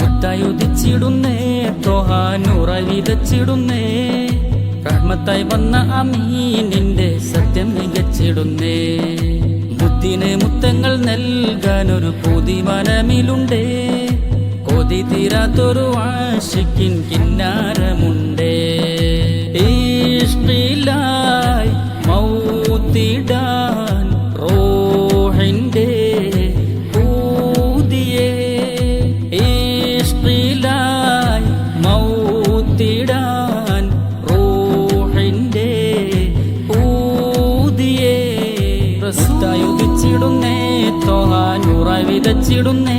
മുത്തായുദിച്ചിടുന്നേ തോഹാനൂറ വിതച്ചിടുന്നേ റഹ്മത്തായി വന്ന അമീനിന്റെ സത്യം മികച്ചിടുന്നേ മുത്തിന് മുത്തങ്ങൾ നൽകാനൊരു പൂതി മനമിലുണ്ടേ കൊതി തീരാത്തൊരു ആശിക്കിൻ കിന്നാരമുണ്ടേ. പ്രസ്തായുദിച്ചിടുന്നേ തോഹാനുറ വിതച്ചിടുന്നേ.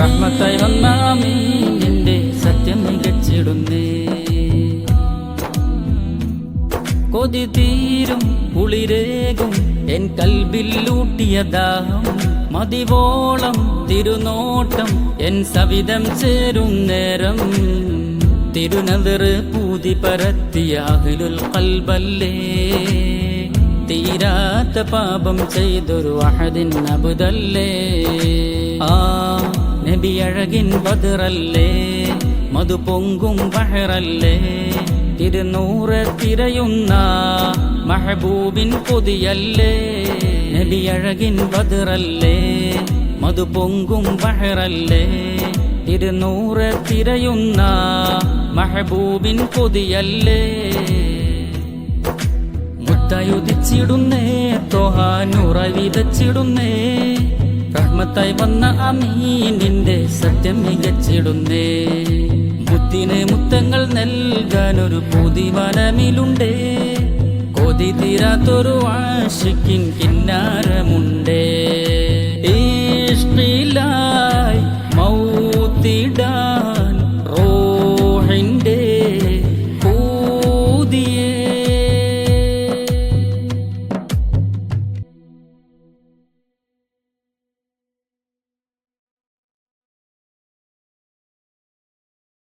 റഹ്മത്തായി വന്ന നിന്റെ സത്യം മികച്ചിടുന്നേ. കൊതി തീരും കുളിരേകും എൻ കൽബില്ലൂട്ടിയ ദാഹം. മതിവോളം തിരുനോട്ടം എൻ സവിധം ചേരും നേരം. തിരുനതിർ പൂതി പരത്തിയാഹിലുൽ കൽബല്ലേ തീരാത്ത പാപം ചെയ്തൊരു അഹദിൻ അബുദല്ലേ? ആ നബി അഴകിൻ ബദറല്ലേ? മധു പൊങ്കും ബഹറല്ലേ തിരുനൂറ് തിരയുന്ന മഹബൂബിൻ കൊതിയല്ലേ നബി അഴകിൻ ബദറല്ലേ? മധു പൊങ്കും ബഹറല്ലേ തിരുനൂറ് തിരയുന്ന മഹബൂബിൻ കൊതിയല്ലേ മുത്തയുദിച്ചിടുന്നേ തോഹാനുറ വിതച്ചിടുന്നേ റഹ്മത്തായി വന്ന അമീനിന്റെ സത്യം മികച്ചിടുന്നേ. മുത്തിന് മുത്തങ്ങൾ നൽകാനൊരു പുതി വനമിലുണ്ടേ കൊതി തീരാത്തൊരു ആശിക്കിൻ കിന്നാരമുണ്ടേ